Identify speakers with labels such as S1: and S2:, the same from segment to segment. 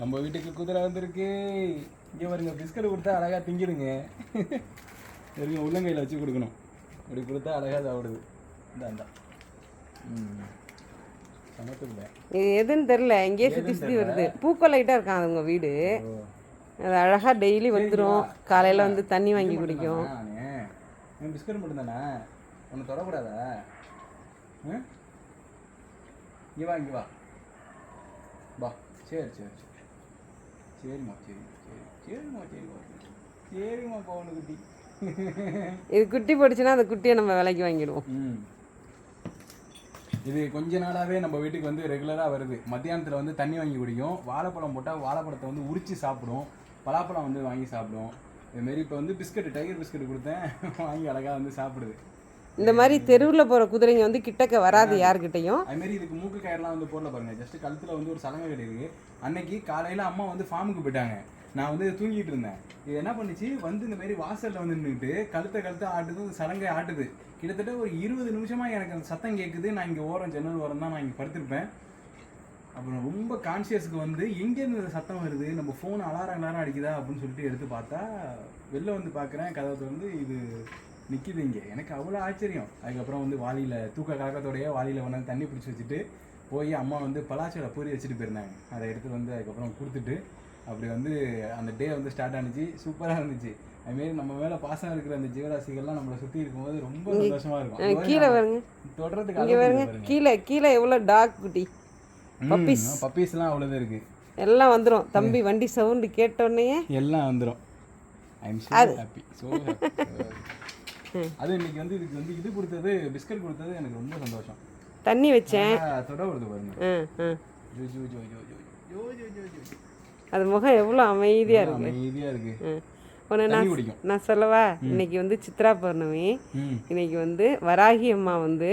S1: நம்ம வீட்டுக்கு குதிரை வந்திருக்கு. இங்கே பாருங்க பிஸ்கட் கொடுத்தா அழகாக திங்கிடுங்க. இருங்க உள்ளங்கையில் வச்சு கொடுக்கணும். இப்படி கொடுத்தா அழகாக சாப்பிடுது. இந்த அந்த ம். சமத்துக்குள்ள
S2: இது எதுன்னு தெரில எங்கேயே சுற்றி சுற்றி வருது. பூக்கொல்லைட்டாக இருக்கான் உங்கள் வீடு. அது அழகாக டெய்லி வந்துடும் காலையில் வந்து தண்ணி வாங்கி குடிக்கும்.
S1: நானே பிஸ்கட் மட்டும் தானே ஒன்று தொடக்கூடாதா இங்கே வா இங்கே வா. வா. சரி சரி சரி. சரிம்மா சரிம்மா சரி சரிம்மா சரிம்மா சரிம்மா பவனு குட்டி.
S2: இது குட்டி போட்டுச்சுன்னா அந்த குட்டியை நம்ம விலைக்கு வாங்கிடுவோம்.
S1: இது கொஞ்ச நாளாகவே நம்ம வீட்டுக்கு வந்து ரெகுலராக வருது. மத்தியானத்தில் வந்து தண்ணி வாங்கி குடிக்கும். வாழைப்பழம் போட்டால் வாழைப்பழத்தை வந்து உரிச்சு சாப்பிடும். பலாப்பழம் வந்து வாங்கி சாப்பிடும். இதுமாரி இப்போ வந்து பிஸ்கட் டைகர் பிஸ்கட் கொடுத்தேன். வாங்கி அழகாக வந்து சாப்பிடுது.
S2: இந்த மாதிரி தெருவில் போகிற குதிரைங்க வந்து கிட்டக்க வராது யாருக்கிட்டையும்
S1: அதுமாரி இதுக்கு மூக்கு கயிறுலாம் வந்து போடல பாருங்க. ஜஸ்ட் கழுத்தில் வந்து ஒரு சலங்கை கட்டி அன்னைக்கு காலையில் அம்மா வந்து ஃபார்முக்கு போயிட்டாங்க. நான் வந்து தூங்கிட்டு இருந்தேன். இது என்ன பண்ணுச்சு? வந்து இந்த மாதிரி வாசலில் வந்து நின்றுட்டு கழுத்தை கழுத்தை ஆட்டுது அந்த சலங்கை ஆட்டுது. கிட்டத்தட்ட ஒரு இருபது நிமிஷமாக எனக்கு அந்த சத்தம் கேட்குது நான் இங்கே ஓரம் ஜன்னல் ஓரம் தான் நான் இங்கே படுத்திருப்பேன். அப்புறம் ரொம்ப கான்சியஸுக்கு வந்து எங்கேருந்து இந்த சத்தம் வருது? நம்ம ஃபோன் அலாரம் அலாரம் அடிக்குதா? அப்படின்னு சொல்லிட்டு எடுத்து பார்த்தா வெளில வந்து பார்க்குறேன் கதவை வந்து இது நிற்கிது இங்கே எனக்கு அவ்வளோ ஆச்சரியம். அதுக்கப்புறம் வந்து வாளியில் தூக்க கலக்கத்தோடயே வாளியில் வந்து தண்ணி பிடிச்சி வச்சுட்டு போய் அம்மா வந்து பலாச்சோட பூரி வச்சுட்டு போயிருந்தாங்க. அதை எடுத்து வந்து அதுக்கப்புறம் கொடுத்துட்டு அப்படி வந்து அந்த டே வந்து ஸ்டார்ட் ஆனிச்சு. சூப்பராக இருந்துச்சு. அதுமாரி நம்ம மேலே பாசம் இருக்கிற அந்த ஜீவராசிகள்லாம் நம்மளை சுற்றி இருக்கும்போது ரொம்ப சந்தோஷமா இருக்கும்.
S2: கீழே வருங்க
S1: தொடர்றதுக்கு.
S2: கீழே கீழே எவ்வளோ டாக் குட்டி.
S1: பப்பீஸ் பப்பீஸ்லாம் அவ்வளோதான் இருக்கு.
S2: எல்லாம் வந்துடும் தம்பி வண்டி சவுண்டு கேட்டோடனே
S1: எல்லாம் வந்துடும் I am so happy so இன்னைக்கு வந்து இதுக்கு வந்து இது கொடுத்தது பிஸ்கட் கொடுத்தது எனக்கு ரொம்ப சந்தோஷம்.
S2: தண்ணி வச்சேன்.
S1: தொட வருது
S2: அது முகம் எவ்வளோ அமைதியாக இருக்கு.
S1: அமைதியாக இருக்கு.
S2: ஒன்று நான் நான் சொல்லவா? இன்னைக்கு வந்து சித்ரா பௌர்ணமி. இன்னைக்கு வந்து வராகி அம்மா வந்து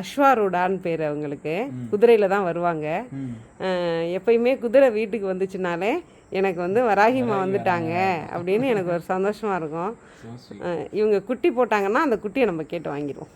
S2: அஸ்வாரூடான்னு பேர் அவங்களுக்கு. குதிரையில் தான் வருவாங்க. எப்பயுமே குதிரை வீட்டுக்கு வந்துச்சுனாலே எனக்கு வந்து வராகி அம்மா வந்துட்டாங்க அப்படின்னு எனக்கு ஒரு சந்தோஷமாக இருக்கும். இவங்க குட்டி போட்டாங்கன்னா அந்த குட்டியை நம்ம கேட்டு வாங்கிடுவோம்.